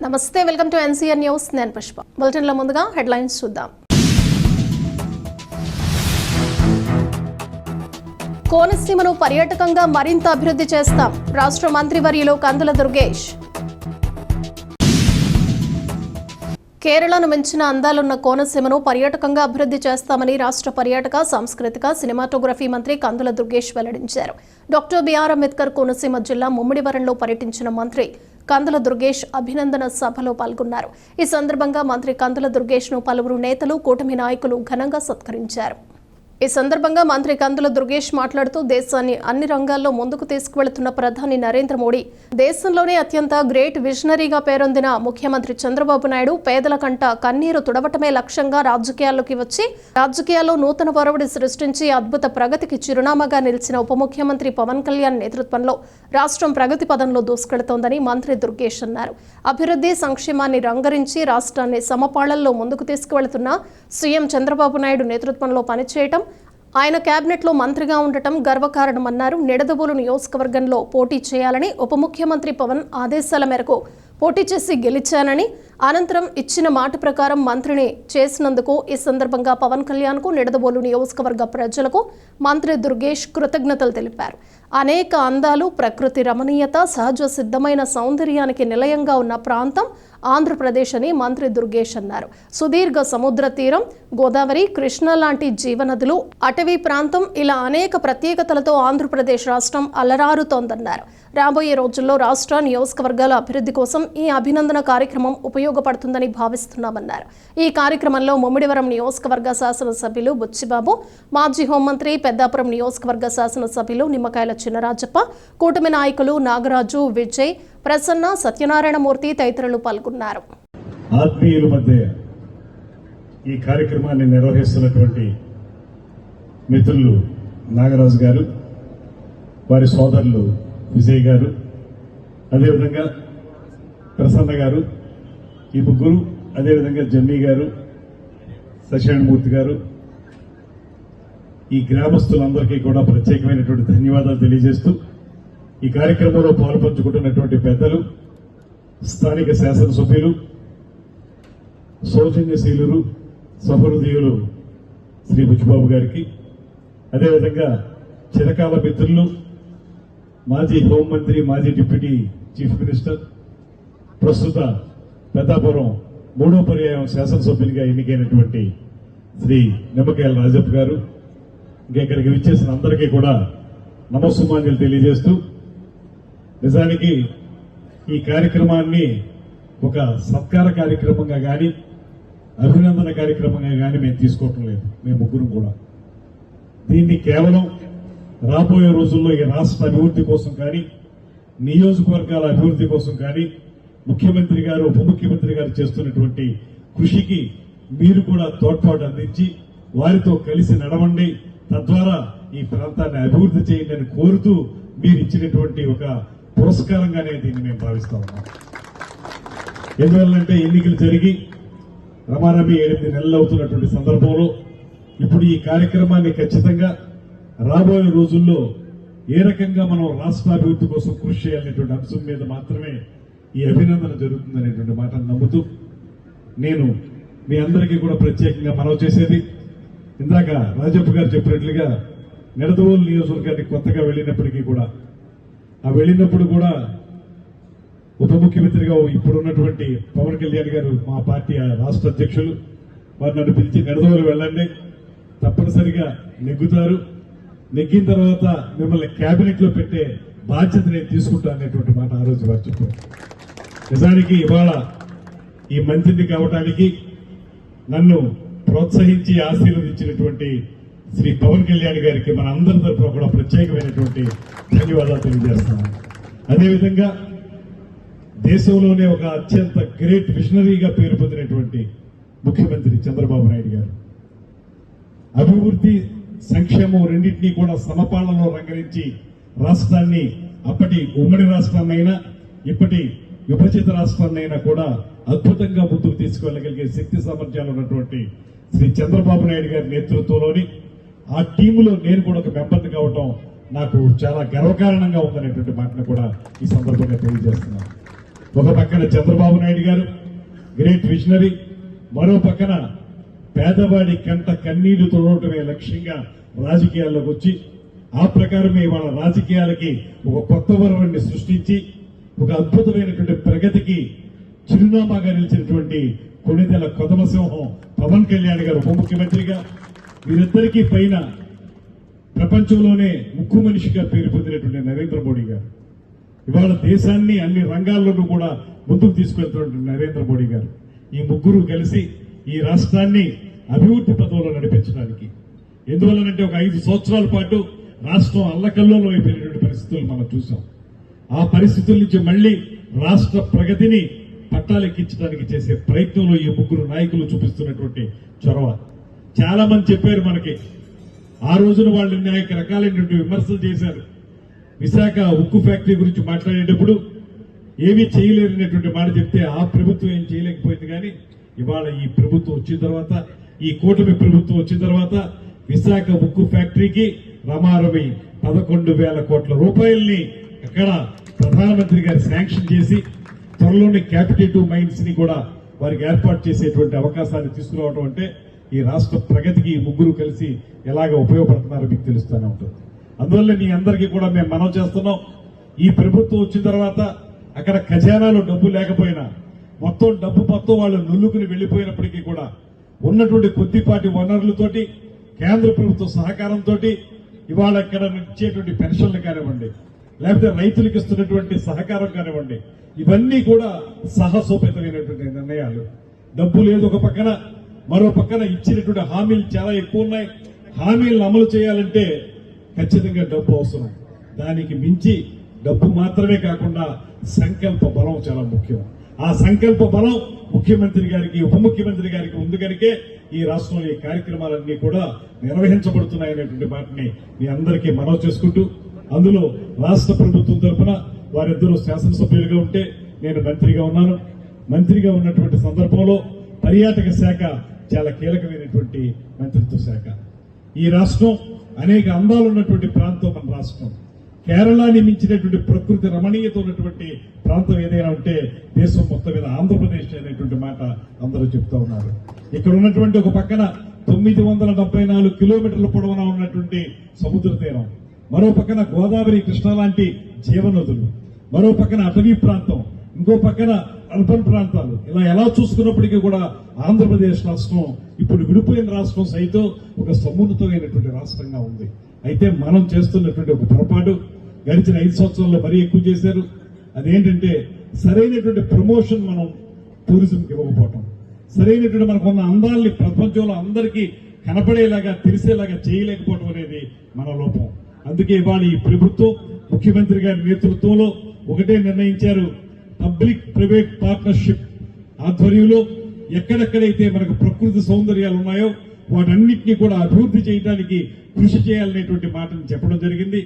నమస్తే welcome to NCR news. నేను పుష్ప. బులెటిన్లో ముందుగా హెడ్లైన్స్ చూద్దాం. కోనసీమను పర్యాటకంగా మరింత అభివృద్ధి చేస్తాం. రాష్ట్ర మంత్రివర్యులు కందుల దుర్గేష్. కేరళను మించిన అందాలున్న కోనసీమను పర్యాటకంగా అభివృద్ధి చేస్తామని రాష్ట్ర పర్యాటక సాంస్కృతిక సినిమాటోగ్రఫీ మంత్రి కందుల దుర్గేష్ వెల్లడించారు. డాక్టర్ బిఆర్ అంబేద్కర్ కోనసీమ జిల్లా ముమ్మిడివరంలో పర్యటించిన మంత్రి కందుల దుర్గేష్ అభినందన సభలో పాల్గొన్నారు. ఈ సందర్భంగా మంత్రి కందుల దుర్గేష్ను పలువురు నేతలు కూటమి నాయకులు ఘనంగా సత్కరించారు. ఈ సందర్భంగా మంత్రి కందుల దుర్గేష్ మాట్లాడుతూ దేశాన్ని అన్ని రంగాల్లో ముందుకు తీసుకువెళుతున్న ప్రధాని నరేంద్ర మోడీ దేశంలోనే అత్యంత గ్రేట్ విజనరీగా పేరొందిన ముఖ్యమంత్రి చంద్రబాబు నాయుడు పేదల కంట కన్నీరు తుడవటమే లక్ష్యంగా రాజకీయాల్లోకి వచ్చి రాజకీయాల్లో నూతన వరవడి సృష్టించి అద్భుత ప్రగతికి చిరునామాగా నిలిచిన ఉప ముఖ్యమంత్రి పవన్ కళ్యాణ్ నేతృత్వంలో రాష్ట్రం ప్రగతి పదంలో దూసుకెడుతోందని మంత్రి దుర్గేష్ అన్నారు. అభివృద్ధి సంక్షేమాన్ని రంగరించి రాష్ట్రాన్ని సమపాళల్లో ముందుకు తీసుకువెళుతున్న సీఎం చంద్రబాబు నాయుడు నేతృత్వంలో పనిచేయటం ఆయన కేబినెట్లో మంత్రిగా ఉండటం గర్వకారణమన్నారు. నిడదవోలు నియోజకవర్గంలో పోటీ చేయాలని ఉప ముఖ్యమంత్రి పవన్ ఆదేశాల మేరకు పోటీ చేసి గెలిచానని అనంతరం ఇచ్చిన మాట ప్రకారం మంత్రిని చేసినందుకు ఈ సందర్భంగా పవన్ కళ్యాణ్కు నిడదబోలు నియోజకవర్గ ప్రజలకు మంత్రి దుర్గేష్ కృతజ్ఞతలు తెలిపారు. అనేక అందాలు ప్రకృతి రమణీయత సహజ సిద్ధమైన సౌందర్యానికి నిలయంగా ఉన్న ప్రాంతం ఆంధ్రప్రదేశ్ అని మంత్రి దుర్గేష్ అన్నారు. సుదీర్ఘ సముద్ర తీరం గోదావరి కృష్ణ లాంటి జీవనదులు అటవీ ప్రాంతం ఇలా అనేక ప్రత్యేకతలతో ఆంధ్రప్రదేశ్ రాష్ట్రం అలరారుతోందన్నారు. రాబోయే రోజుల్లో రాష్ట్ర నియోజకవర్గాల అభివృద్ధి కోసం ఈ అభినందన కార్యక్రమం ఉపయోగ ఉపయోగపడుతుందని భావిస్తున్నామన్నారు. ఈ కార్యక్రమంలో ముమ్మిడివరం నియోజకవర్గ శాసనసభ్యులు బుచ్చిబాబు మాజీ హోంమంత్రి పెద్దాపురం నియోజకవర్గ శాసనసభ్యులు నిమ్మకాయల చిన్నరాజప్ప కూటమి నాయకులు నాగరాజు విజయ్ ప్రసన్న సత్యనారాయణమూర్తి తదితరులు పాల్గొన్నారు. ఆత్మీయుల మధ్య ఈ కార్యక్రమాన్ని నిర్వహిస్తున్నటువంటి మిత్రులు నాగరాజు గారు వారి సోదరులు విజయ్ గారు అదేవిధంగా ప్రసన్న గారు ఈ ముగ్గురు అదేవిధంగా జమ్మి గారు సత్యనారాయణమూర్తి గారు ఈ గ్రామస్తులందరికీ కూడా ప్రత్యేకమైనటువంటి ధన్యవాదాలు తెలియజేస్తూ ఈ కార్యక్రమంలో పాల్పంచుకుంటున్నటువంటి పెద్దలు స్థానిక శాసనసభ్యులు సౌజన్యశీలురు సహృదయులు శ్రీ బుచ్చిబాబు గారికి అదేవిధంగా చిరకాల మిత్రులు మాజీ హోంమంత్రి మాజీ డిప్యూటీ చీఫ్ మినిస్టర్ ప్రస్తుత పెద్దాపురం మూడో పర్యాయం శాసనసభ్యునిగా ఎన్నికైనటువంటి శ్రీ నిమ్మకాయల రాజప్ప గారు. ఇంకా ఇక్కడికి విచ్చేసిన అందరికీ కూడా నమస్సుమాంజలు తెలియజేస్తూ నిజానికి ఈ కార్యక్రమాన్ని ఒక సత్కార కార్యక్రమంగా కానీ అభినందన కార్యక్రమంగా కానీ మేము తీసుకోవటం లేదు. మేము ముగ్గురు కూడా. దీన్ని కేవలం రాబోయే రోజుల్లో ఈ రాష్ట్ర అభివృద్ధి కోసం కానీ నియోజకవర్గాల అభివృద్ధి కోసం కానీ ముఖ్యమంత్రి గారు ఉప ముఖ్యమంత్రి గారు చేస్తున్నటువంటి కృషికి మీరు కూడా తోడ్పాటు అందించి వారితో కలిసి నడవండి. తద్వారా ఈ ప్రాంతాన్ని అభివృద్ధి చేయండి అని కోరుతూ మీరు ఇచ్చినటువంటి ఒక పురస్కారంగానే దీన్ని మేము భావిస్తా ఉన్నాం. ఎందువల్లంటే ఎన్నికలు జరిగి రమారమి ఎనిమిది నెలలు అవుతున్నటువంటి సందర్భంలో ఇప్పుడు ఈ కార్యక్రమాన్ని ఖచ్చితంగా రాబోయే రోజుల్లో ఏ రకంగా మనం రాష్ట్ర అభివృద్ధి కోసం కృషి చేయాలనేటువంటి అంశం మీద మాత్రమే ఈ అభినందన జరుగుతుందనేటువంటి మాటను నమ్ముతూ నేను మీ అందరికీ కూడా ప్రత్యేకంగా మనవి చేసేది ఇందాక రాజప్ప గారు చెప్పినట్లుగా నిడదవోలు నియోజకవర్గానికి కొత్తగా వెళ్ళినప్పటికీ కూడా ఆ వెళ్ళినప్పుడు కూడా ఉప ముఖ్యమంత్రిగా ఇప్పుడున్నటువంటి పవన్ కళ్యాణ్ గారు మా పార్టీ రాష్ట్ర అధ్యక్షులు. వారు నన్ను పిలిచి నిడదవోలు వెళ్ళండి తప్పనిసరిగా నెగ్గుతారు. నెగ్గిన తర్వాత మిమ్మల్ని క్యాబినెట్లో పెట్టే బాధ్యత నేను తీసుకుంటా అనేటువంటి మాట ఆ రోజు వారు చెప్పారు. నిజానికి ఇవాళ ఈ మంత్రిని కావటానికి నన్ను ప్రోత్సహించి ఆశీర్వదించినటువంటి శ్రీ పవన్ కళ్యాణ్ గారికి మన అందరి తరఫున కూడా ప్రత్యేకమైనటువంటి ధన్యవాదాలు తెలియజేస్తున్నాను. అదేవిధంగా దేశంలోనే ఒక అత్యంత గ్రేట్ విజనరీగా పేరు పొందినటువంటి ముఖ్యమంత్రి చంద్రబాబు నాయుడు గారు. అభివృద్ధి సంక్షేమం రెండింటినీ కూడా సమపాలనలో రంగరించి రాష్ట్రాన్ని అప్పటి ఉమ్మడి రాష్ట్రాన్నైనా ఇప్పటి విభజిత రాష్ట్రాన్నైనా కూడా అద్భుతంగా ముందుకు తీసుకెళ్ళగలిగే శక్తి సామర్థ్యాలు ఉన్నటువంటి శ్రీ చంద్రబాబు నాయుడు గారి నేతృత్వంలోని ఆ టీములో నేను కూడా ఒక మెంబర్ని కావటం నాకు చాలా గర్వకారణంగా ఉందనేటువంటి మాటను కూడా ఈ సందర్భంగా తెలియజేస్తున్నాను. ఒక పక్కన చంద్రబాబు నాయుడు గారు గ్రేట్ విజనరీ మరో పక్కన పేదవాడి కంట కన్నీళ్ళు తొడవటమే లక్ష్యంగా రాజకీయాల్లోకి వచ్చి ఆ ప్రకారమే వాళ్ళ రాజకీయాలకి ఒక కొత్త వరవణ్ణి సృష్టించి ఒక అద్భుతమైనటువంటి ప్రగతికి చిరునామాగా నిలిచినటువంటి కొణిదెల కొదమసింహం పవన్ కళ్యాణ్ గారు ఉప ముఖ్యమంత్రిగా వీరిద్దరికీ పైన ప్రపంచంలోనే ముక్కు మనిషిగా పేరు పొందినటువంటి నరేంద్ర మోడీ గారు. ఇవాళ దేశాన్ని అన్ని రంగాల్లోనూ కూడా ముందుకు తీసుకెళ్తున్నటువంటి నరేంద్ర మోడీ గారు. ఈ ముగ్గురు కలిసి ఈ రాష్ట్రాన్ని అభివృద్ధి పథంలో నడిపించడానికి. ఎందువల్లనంటే ఒక ఐదు సంవత్సరాల పాటు రాష్ట్రం అల్లకల్లో అయిపోయినటువంటి పరిస్థితులు మనం చూసాం. ఆ పరిస్థితుల నుంచి మళ్ళీ రాష్ట్ర ప్రగతిని పట్టాలెక్కించడానికి చేసే ప్రయత్నంలో ఈ ముగ్గురు నాయకులు చూపిస్తున్నటువంటి చొరవ. చాలా మంది చెప్పారు మనకి ఆ రోజున వాళ్ళు అనేక రకాలైనటువంటి విమర్శలు చేశారు. విశాఖ ఉక్కు ఫ్యాక్టరీ గురించి మాట్లాడేటప్పుడు ఏమీ చేయలేరనేటువంటి మాట చెప్తే ఆ ప్రభుత్వం ఏం చేయలేకపోయింది కానీ ఇవాళ ఈ ప్రభుత్వం వచ్చిన తర్వాత ఈ కూటమి ప్రభుత్వం వచ్చిన తర్వాత విశాఖ ఉక్కు ఫ్యాక్టరీకి రమారమి పదకొండు వేల కోట్ల రూపాయల్ని ఇక్కడ ప్రధానమంత్రి గారు శాంక్షన్ చేసి త్వరలోనే క్యాపిటేటివ్ మైండ్స్ని కూడా వారికి ఏర్పాటు చేసేటువంటి అవకాశాన్ని తీసుకురావడం అంటే ఈ రాష్ట్ర ప్రగతికి ముగ్గురు కలిసి ఎలాగ ఉపయోగపడుతున్నారో మీకు తెలుస్తూనే ఉంటుంది. అందువల్ల మీ అందరికీ కూడా మేము మనం చేస్తున్నాం. ఈ ప్రభుత్వం వచ్చిన తర్వాత అక్కడ ఖజానాలో డబ్బు లేకపోయినా మొత్తం డబ్బు మొత్తం వాళ్ళు నుల్లుకుని వెళ్ళిపోయినప్పటికీ కూడా ఉన్నటువంటి కొద్దిపాటి వనరులతోటి కేంద్ర ప్రభుత్వ సహకారంతో ఇవాళ ఇక్కడ ఇచ్చేటువంటి పెన్షన్లు కానివ్వండి లేకపోతే రైతులకు ఇస్తున్నటువంటి సహకారం కానివ్వండి ఇవన్నీ కూడా సాహసోపేతమైనటువంటి నిర్ణయాలు. డబ్బు లేదు ఒక పక్కన మరో పక్కన ఇచ్చినటువంటి హామీలు చాలా ఎక్కువ ఉన్నాయి. హామీలను అమలు చేయాలంటే ఖచ్చితంగా డబ్బు అవసరం. దానికి మించి డబ్బు మాత్రమే కాకుండా సంకల్ప బలం చాలా ముఖ్యం. ఆ సంకల్ప బలం ముఖ్యమంత్రి గారికి ఉప ముఖ్యమంత్రి గారికి ఉంది కనుకే ఈ రాష్ట్రంలో ఈ కార్యక్రమాలన్నీ కూడా నిర్వహించబడుతున్నాయనేటువంటి వాటిని మీ అందరికీ మనవి చేసుకుంటూ అందులో రాష్ట్ర ప్రభుత్వం తరఫున వారిద్దరూ శాసనసభ్యులుగా ఉంటే నేను మంత్రిగా ఉన్నాను. మంత్రిగా ఉన్నటువంటి సందర్భంలో పర్యాటక శాఖ చాలా కీలకమైనటువంటి మంత్రిత్వ శాఖ. ఈ రాష్ట్రం అనేక అందాలు ఉన్నటువంటి ప్రాంతం మన రాష్ట్రం. కేరళని మించినటువంటి ప్రకృతి రమణీయత ఉన్నటువంటి ప్రాంతం ఏదైనా ఉంటే దేశం మొత్తం మీద ఆంధ్రప్రదేశ్ అనేటువంటి మాట అందరూ చెప్తా ఉన్నారు. ఇక్కడ ఉన్నటువంటి ఒక పక్కన తొమ్మిది వందల డెబ్బై నాలుగు కిలోమీటర్ల పొడవునా ఉన్నటువంటి సముద్ర తీరం మరో పక్కన గోదావరి కృష్ణ లాంటి జీవనదులు మరో పక్కన అటవీ ప్రాంతం ఇంకో పక్కన అర్బన్ ప్రాంతాలు. ఇలా ఎలా చూసుకున్నప్పటికీ కూడా ఆంధ్రప్రదేశ్ రాష్ట్రం ఇప్పుడు విడిపోయిన రాష్ట్రం సైతం ఒక సమున్నతమైనటువంటి రాష్ట్రంగా ఉంది. అయితే మనం చేస్తున్నటువంటి ఒక పొరపాటు గడిచిన ఐదు సంవత్సరాల్లో మరీ ఎక్కువ చేశారు. అదేంటంటే సరైనటువంటి ప్రమోషన్ మనం టూరిజంకి ఇవ్వకపోవటం. సరైనటువంటి మనకున్న అందాల్ని ప్రపంచంలో అందరికీ కనపడేలాగా తెలిసేలాగా చేయలేకపోవడం అనేది మన లోపం. అందుకే ఇవాళ ఈ ప్రభుత్వం ముఖ్యమంత్రి గారి నేతృత్వంలో ఒకటే నిర్ణయించారు. పబ్లిక్ ప్రైవేట్ పార్ట్నర్షిప్ ఆధ్వర్యంలో ఎక్కడెక్కడైతే మనకు ప్రకృతి సౌందర్యాలు ఉన్నాయో వాటన్నిటినీ కూడా అభివృద్ధి చేయడానికి కృషి చేయాలనేటువంటి మాటను చెప్పడం జరిగింది.